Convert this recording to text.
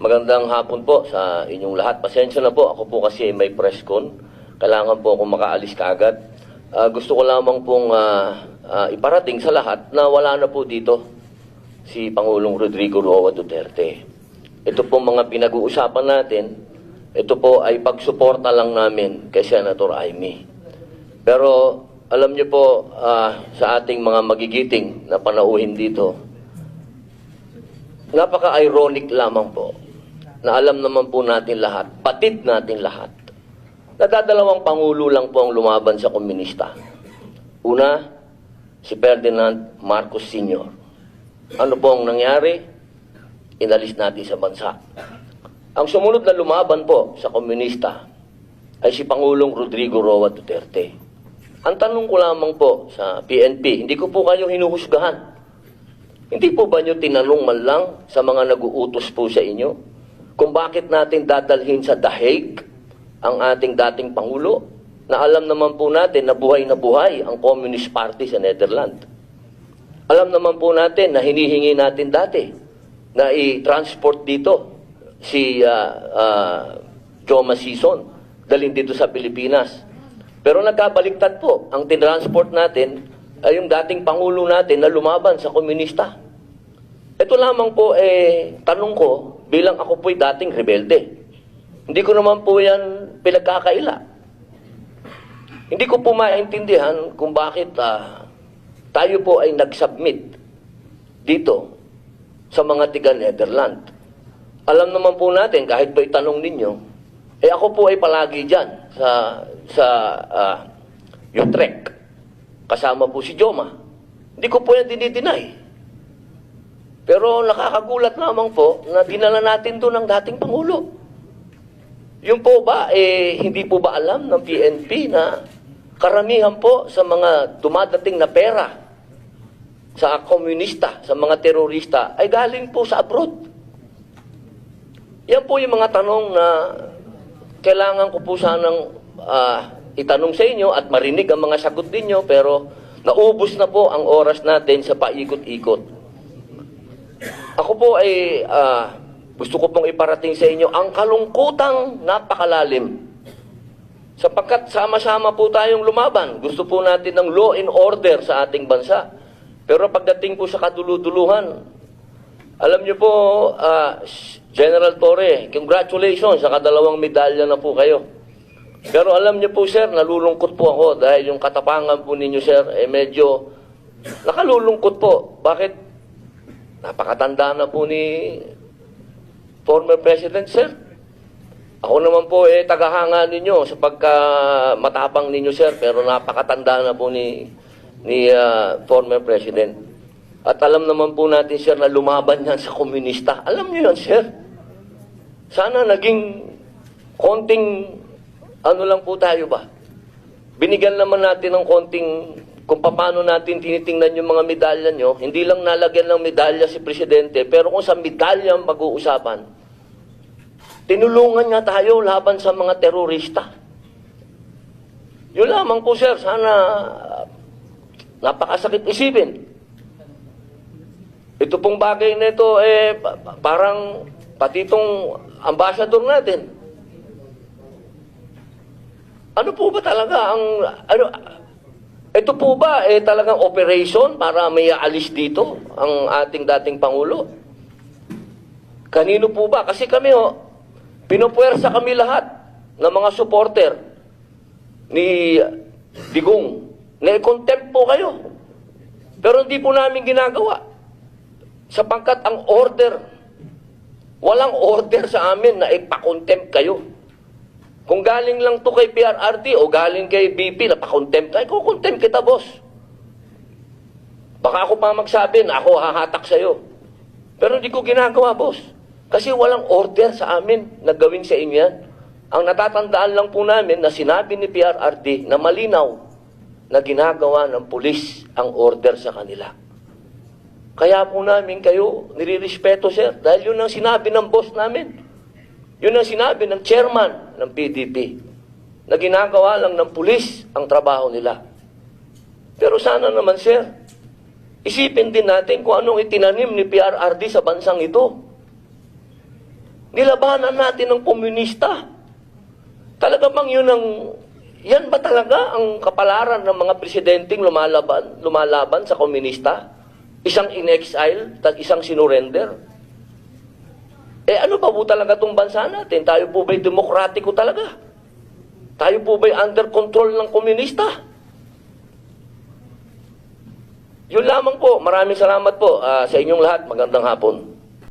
magandang hapon po sa inyong lahat. Pasensya na po, ako po kasi may press con. Kailangan po akong makaalis kaagad. Ah, gusto ko lamang pong ah, ah, iparating sa lahat na wala na po dito si Pangulong Rodrigo Roa Duterte. Ito po mga pinag-uusapan natin, ito po ay pagsuporta lang namin kay Senator Amy. Pero alam niyo po ah, sa ating mga magigiting na panauhin dito, napaka-ironic lamang po na alam naman po natin lahat, patid natin lahat, na dadalawang pangulo lang po ang lumaban sa komunista. Una, si Ferdinand Marcos Sr. Ano po ang nangyari? Inalis natin sa bansa. Ang sumunod na lumaban po sa komunista ay si Pangulong Rodrigo Roa Duterte. Ang tanong ko lamang po sa PNP, hindi ko po kayo hinuhusgahan. Hindi po ba nyo tinanong man lang sa mga nag-uutos po sa inyo kung bakit natin dadalhin sa dahig ang ating dating Pangulo na alam naman po natin na buhay na buhay ang Communist Party sa Netherlands. Alam naman po natin na hinihingi natin dati na i-transport dito si uh, uh, Joma Sison dalhin dito sa Pilipinas. Pero nagkabaliktad po, ang tinransport natin ay yung dating Pangulo natin na lumaban sa komunista. Ito lamang po, eh, tanong ko, bilang ako po'y dating rebelde. Hindi ko naman po yan pinagkakaila. Hindi ko po maintindihan kung bakit ah, tayo po ay nag-submit dito sa mga tiga Netherlands. Alam naman po natin, kahit pa itanong ninyo, eh ako po ay palagi dyan sa, sa ah, Utrecht. Kasama po si Joma. Hindi ko po yan dinideny. Pero nakakagulat lamang po na dinala natin doon ang dating Pangulo. Yung po ba, eh, hindi po ba alam ng PNP na karamihan po sa mga dumadating na pera sa komunista, sa mga terorista, ay galing po sa abroad. Yan po yung mga tanong na kailangan ko po sanang ah, itanong sa inyo at marinig ang mga sagot ninyo, pero naubos na po ang oras natin sa paikot-ikot. Ako po ay ah, gusto ko pong iparating sa inyo ang kalungkutang napakalalim. Sapagkat sama-sama po tayong lumaban. Gusto po natin ng law and order sa ating bansa. Pero pagdating po sa kaduluduluhan, alam niyo po, ah, General Torre, congratulations sa kadalawang medalya na po kayo. Pero alam niyo po, sir, nalulungkot po ako dahil yung katapangan po ninyo, sir, eh medyo nakalulungkot po. Bakit? Napakatanda na po ni former President, sir. Ako naman po eh tagahanga ninyo sa pagka matapang ninyo sir pero napakatanda na po ni ni ah, former president. At alam naman po natin sir na lumaban yan sa komunista. Alam niyo yan sir. Sana naging konting ano lang po tayo ba? Binigyan naman natin ng konting kung paano natin tinitingnan yung mga medalya nyo, hindi lang nalagyan ng medalya si Presidente, pero kung sa medalya ang pag-uusapan, tinulungan nga tayo laban sa mga terorista. Yun lamang po, sir. Sana napakasakit isipin. Ito pong bagay na ito, eh, pa- pa- parang pati itong ambassador natin. Ano po ba talaga ang, ano, ito po ba eh talagang operation para may aalis dito ang ating dating Pangulo? Kanino po ba? Kasi kami ho, pinupuwersa kami lahat ng mga supporter ni Digong. Na-contempt po kayo. Pero hindi po namin ginagawa. Sapangkat ang order, walang order sa amin na ipakontempt kayo. Kung galing lang to kay PRRT o galing kay BP na pa-contempt, ay kukontempt kita, boss. Baka ako pa magsabi na ako hahatak sa'yo. Pero hindi ko ginagawa, boss. Kasi walang order sa amin na gawin sa inyo yan. Ang natatandaan lang po namin na sinabi ni PRRT na malinaw na ginagawa ng pulis ang order sa kanila. Kaya po namin kayo nirirespeto, sir, dahil yun ang sinabi ng boss namin. Yun ang sinabi ng chairman ng PDP na ginagawa lang ng pulis ang trabaho nila. Pero sana naman, sir, isipin din natin kung anong itinanim ni PRRD sa bansang ito. Nilabanan natin ng komunista. Talaga bang yun ang... Yan ba talaga ang kapalaran ng mga presidenteng lumalaban, lumalaban sa komunista? Isang in-exile, isang sinurrender? Eh ano ba po talaga itong bansa natin? Tayo po ba'y demokratiko talaga? Tayo po ba'y under control ng komunista? Yun lamang po. Maraming salamat po ah, sa inyong lahat. Magandang hapon.